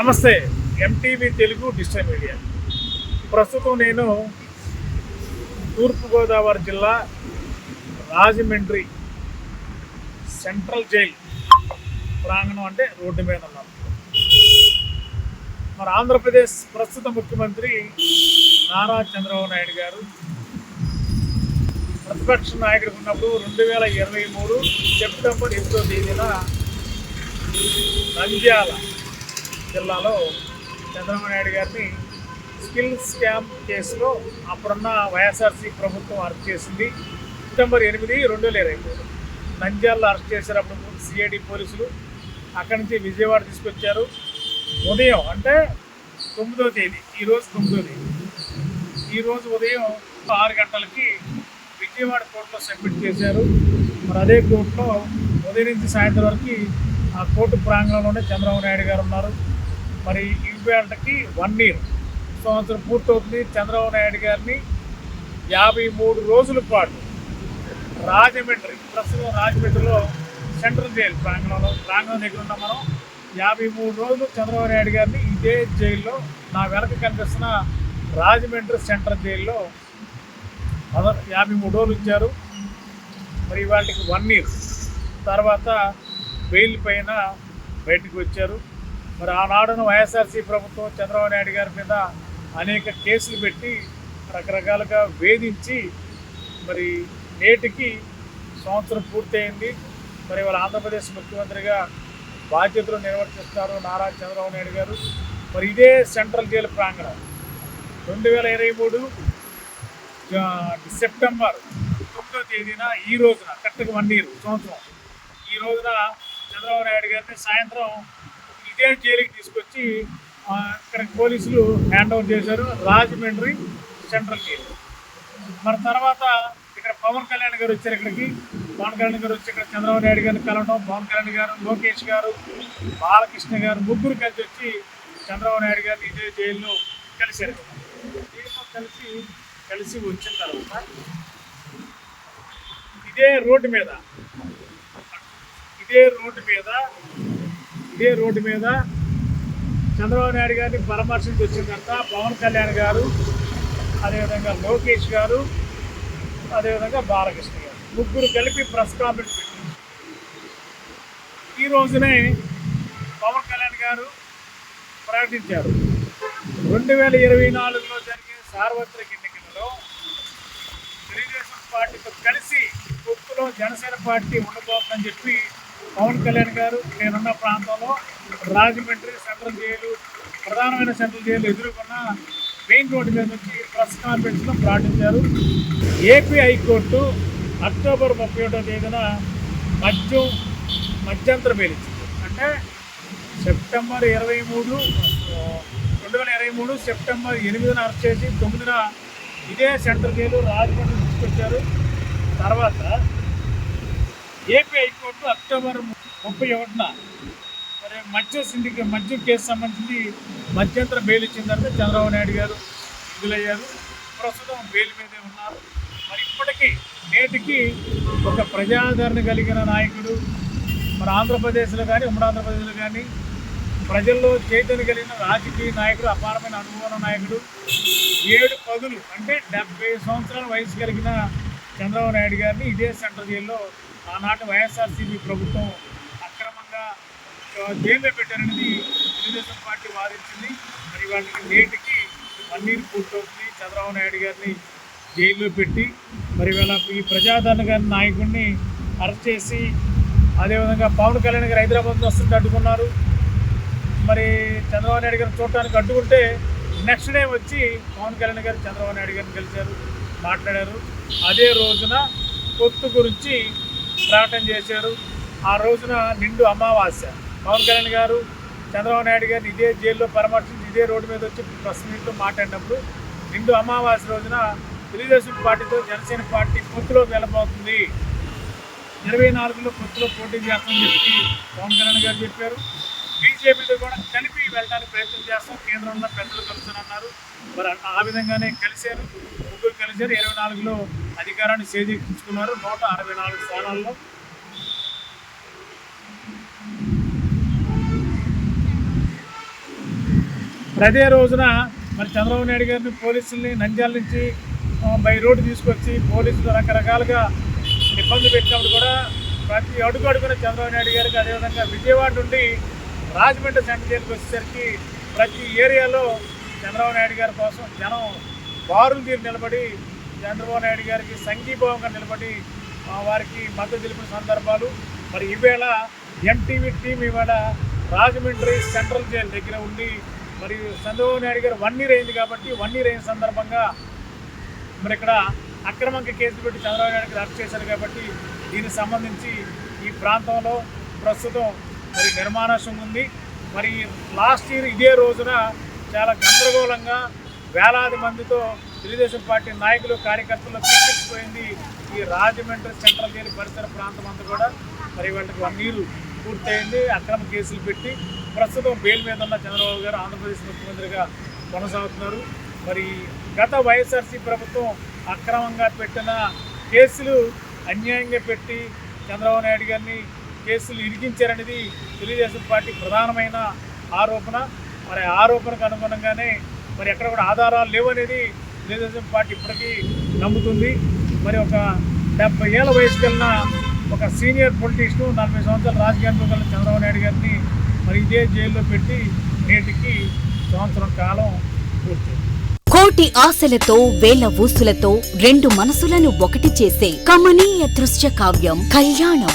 నమస్తే MTV Telugu digital media. ప్రస్తుతం నేను తూర్పుగోదావరి జిల్లా రాజమండ్రి సెంట్రల్ జైల్ ప్రాంగణం అంటే రోడ్డు మీద ఉన్నాను మరి ఆంధ్రప్రదేశ్ ప్రస్తుత ముఖ్యమంత్రి నారా చంద్రబాబు నాయుడు గారు ప్రతిపక్ష నాయకుడు ఉన్నప్పుడు రెండు వేల ఇరవై మూడు సెప్టెంబర్ ఎనిమిదో తేదీన నంద్యాల జిల్లాలో చంద్రబాబు నాయుడు గారిని స్కిల్ స్కామ్ కేసులో అప్పుడున్న వైఎస్ఆర్సీ ప్రభుత్వం అరెస్ట్ చేసింది. సెప్టెంబర్ ఎనిమిది రెండు వేల ఇరవై మూడు. నంద్యాలలో అరెస్ట్ చేసేటప్పుడు సిఐడి పోలీసులు అక్కడి నుంచి విజయవాడ తీసుకొచ్చారు. ఉదయం అంటే తొమ్మిదో తేదీ ఈరోజు తొమ్మిదో తేదీ. ఈరోజు ఉదయం ఆరు గంటలకి విజయవాడ కోర్టులో సబ్మిట్ చేశారు. మరి అదే కోర్టులో ఉదయం నుంచి సాయంత్రం వరకు ఆ కోర్టు ప్రాంగణంలోనే చంద్రబాబు నాయుడు గారు ఉన్నారు. మరి ఇవాళకి వన్ ఇయర్ సంవత్సరం పూర్తవుతుంది. చంద్రబాబు నాయుడు గారిని యాభై మూడు రోజుల పాటు రాజమండ్రి ప్రస్తుతం రాజమండ్రిలో సెంట్రల్ జైలు ప్రాంగణంలో ప్రాంగణం దగ్గర ఉన్న మనం. యాభై మూడు రోజులు చంద్రబాబు నాయుడు గారిని ఇదే జైల్లో నా వెనక కనిపిస్తున్న రాజమండ్రి సెంట్రల్ జైల్లో మొదట యాభై మూడు రోజులు ఇచ్చారు మరి వాటికి వన్ ఇయర్ తర్వాత బెయిల్ పైన బయటకు వచ్చారు. మరి ఆనాడును వైఎస్ఆర్సీ ప్రభుత్వం చంద్రబాబు నాయుడు గారి మీద అనేక కేసులు పెట్టి రకరకాలుగా వేధించి మరి నేటికి సంవత్సరం పూర్తయింది. మరి వాళ్ళ ఆంధ్రప్రదేశ్ ముఖ్యమంత్రిగా బాధ్యతలు నిర్వర్తిస్తున్నారు నారా చంద్రబాబు నాయుడు గారు. మరి ఇదే సెంట్రల్ జైలు ప్రాంగణం. రెండు వేల ఇరవై మూడు సెప్టెంబర్ తొమ్మిదో తేదీన ఈ రోజున కరెక్ట్గా వన్ ఇయర్ సంవత్సరం. ఈ రోజున చంద్రబాబు నాయుడు గారిని సాయంత్రం ఇదే జైలుకి తీసుకొచ్చి ఇక్కడ పోలీసులు హ్యాండ్ ఓవర్ చేశారు. Rajahmundry central jail. మరి తర్వాత ఇక్కడ పవన్ కళ్యాణ్ గారు వచ్చారు ఇక్కడికి. పవన్ కళ్యాణ్ గారు వచ్చి ఇక్కడ చంద్రబాబు నాయుడు గారిని కలవడం పవన్ కళ్యాణ్ గారు లోకేష్ గారు బాలకృష్ణ గారు ముగ్గురు కలిసి వచ్చి చంద్రబాబు నాయుడు గారిని ఇదే జైల్లో కలిశారు. జైల్లో కలిసి కలిసి వచ్చిన తర్వాత ఇదే రోడ్డు మీద ఇదే రోడ్డు మీద ఇదే రోడ్డు మీద చంద్రబాబు నాయుడు గారిని పరామర్శించి వచ్చిందంట పవన్ కళ్యాణ్ గారు అదేవిధంగా లోకేష్ గారు అదేవిధంగా బాలకృష్ణ గారు. ముగ్గురు కలిపి ప్రెస్ కాన్ఫరెన్స్ పెట్టారు. ఈ రోజునే పవన్ కళ్యాణ్ గారు ప్రకటించారు. రెండు వేల ఇరవై నాలుగులో జరిగే సార్వత్రిక ఎన్నికలలో తెలుగుదేశం పార్టీతో కలిసి పొత్తులో జనసేన పార్టీ ఉండబోతుందని చెప్పి పవన్ కళ్యాణ్ గారు నేనున్న ప్రాంతంలో రాజమండ్రి సెంట్రల్ జైలు ప్రధానమైన సెంట్రల్ జైలు ఎదుర్కొన్న మెయిన్ రోడ్డు మీద నుంచి ప్రెస్ కాన్ఫరెన్స్లో ప్రకటించారు ఏపీ హైకోర్టు అక్టోబర్ ముప్పై ఒకటో తేదీన మద్యం మధ్యంతర బెయిల్ అంటే సెప్టెంబర్ ఇరవై మూడు రెండు వేల ఇరవై మూడు సెప్టెంబర్ ఎనిమిదిన అరెస్ట్ చేసి తొమ్మిదిన ఇదే సెంట్రల్ జైలు రాజమండ్రి తీసుకొచ్చారు. తర్వాత ఏపీ హైకోర్టు అక్టోబర్ ముప్పై ఒకటిన మరి మద్యం సిండికి మద్యం కేసు సంబంధించి మధ్యంతర బెయిల్ ఇచ్చిన తర్వాత చంద్రబాబు నాయుడు గారు విడుదలయ్యారు ప్రస్తుతం బెయిల్ మీదే ఉన్నారు. మరి ఇప్పటికీ నేటికి ఒక ప్రజాదరణ కలిగిన నాయకుడు మన ఆంధ్రప్రదేశ్లో కానీ ఉమ్మడి ఆంధ్రప్రదేశ్లో కానీ ప్రజల్లో చైతన్య కలిగిన రాజకీయ నాయకుడు అపారమైన అనుభవం నాయకుడు. ఏడు పదులు అంటే డెబ్బై సంవత్సరాల వయసు కలిగిన చంద్రబాబు నాయుడు గారిని ఇదే సెంట్రల్ జైల్లో ఆనాటి వైఎస్ఆర్సీపీ ప్రభుత్వం అక్రమంగా జైల్లో పెట్టారనేది తెలుగుదేశం పార్టీ వాదించింది. మరి వాళ్ళకి నేటికి వన్నీరు పూర్తవుతుంది. చంద్రబాబు నాయుడు గారిని జైల్లో పెట్టి మరి వీళ్ళ ఈ ప్రజాదరణ గారి నాయకుడిని అరెస్ట్ చేసి అదేవిధంగా పవన్ కళ్యాణ్ గారు హైదరాబాద్ వస్తుంటే అడ్డుకున్నారు. మరి చంద్రబాబు నాయుడు గారిని చూడటానికి అడ్డుకుంటే నెక్స్ట్ డే వచ్చి పవన్ కళ్యాణ్ గారు చంద్రబాబు నాయుడు గారిని కలిశారు మాట్లాడారు. అదే రోజున పొత్తు గురించి ప్రకటన చేశారు. ఆ రోజున నిండు అమావాస్య. పవన్ కళ్యాణ్ గారు చంద్రబాబు నాయుడు గారిని ఇదే జైల్లో పరామర్శించి ఇదే రోడ్డు మీద వచ్చి ప్రెస్ మీట్లో మాట్లాడినప్పుడు నిండు అమావాస్య రోజున తెలుగుదేశం పార్టీతో జనసేన పార్టీ పొత్తులో వెళ్ళబోతుంది. ఇరవై నాలుగులో పొత్తులో పోటీ చేస్తామని చెప్పి పవన్ కళ్యాణ్ గారు చెప్పారు. బీజేపీతో కూడా కలిపి వెళ్ళడానికి ప్రయత్నం చేస్తాం. కేంద్రంలో పెద్దలు కలుస్తానన్నారు. మరి ఆ- విధంగానే కలిశారు. ముగ్గురు కలిశారు. ఇరవై నాలుగులో అధికారాన్ని చేజిక్కించుకున్నారు నూట అరవై నాలుగు స్థానాల్లో. అదే రోజున మరి చంద్రబాబు నాయుడు గారిని పోలీసుల్ని నంద్యాల నుంచి బై రోడ్డు తీసుకొచ్చి పోలీసులు రకరకాలుగా ఇబ్బంది పెట్టినప్పుడు కూడా ప్రతి అడుగు అడుగున చంద్రబాబు నాయుడు గారికి అదేవిధంగా విజయవాడ నుండి రాజమండ్రి సెంటర్ జైలుకి వచ్చేసరికి ప్రతి ఏరియాలో చంద్రబాబు నాయుడు గారి కోసం జనం బారులు తీరు నిలబడి చంద్రబాబు నాయుడు గారికి సంఘీభావంగా నిలబడి వారికి మద్దతు తెలిపిన సందర్భాలు. మరి ఈవేళ ఎన్టీవీ టీం ఇవాళ రాజమండ్రి సెంట్రల్ జైలు దగ్గర ఉండి మరి చంద్రబాబు నాయుడు గారు వన్ ఇయర్ అయింది కాబట్టి వన్ ఇయర్ అయిన సందర్భంగా మరి ఇక్కడ అక్రమంగా కేసులు పెట్టి చంద్రబాబు నాయుడు గారు అరెస్ట్ చేశారు కాబట్టి దీనికి సంబంధించి ఈ ప్రాంతంలో ప్రస్తుతం మరి నిర్మాణాశం ఉంది. మరి లాస్ట్ ఇయర్ ఇదే రోజున చాలా గందరగోళంగా వేలాది మందితో తెలుగుదేశం పార్టీ నాయకులు కార్యకర్తలు పిచ్చెక్కిపోయింది ఈ రాజమండ్రి సెంట్రల్ జైలు పరిసర ప్రాంతం అంతా కూడా. మరి వాళ్ళకి వన్ ఇయర్ పూర్తయింది. అక్రమ కేసులు పెట్టి ప్రస్తుతం బెయిల్ మీద ఉన్న చంద్రబాబు గారు ఆంధ్రప్రదేశ్ ముఖ్యమంత్రిగా కొనసాగుతున్నారు. మరి గత వైఎస్ఆర్సీ ప్రభుత్వం అక్రమంగా పెట్టిన కేసులు అన్యాయంగా పెట్టి చంద్రబాబు నాయుడు గారిని కేసులు ఇరికించారనేది తెలుగుదేశం పార్టీ ప్రధానమైన ఆరోపణ. మరి ఆరోపణకు అనుగుణంగానే మరి ఎక్కడ కూడా ఆధారాలు లేవనేది తెలుగుదేశం పార్టీ ఇప్పటికీ నమ్ముతుంది. మరి ఒక డెబ్బై ఏళ్ళ వయసు కలిగిన ఒక సీనియర్ పొలిటీషియన్ నలభై సంవత్సరాల రాజకీయాల్లో కలిగిన చంద్రబాబు నాయుడు గారిని మరి ఇదే జైల్లో పెట్టి నేటికి సంవత్సరం కాలం పూర్తయింది. కోటి ఆశలతో వేల ఊసులతో రెండు మనసులను ఒకటి చేసే కమనీయ దృశ్య కావ్యం కళ్యాణం.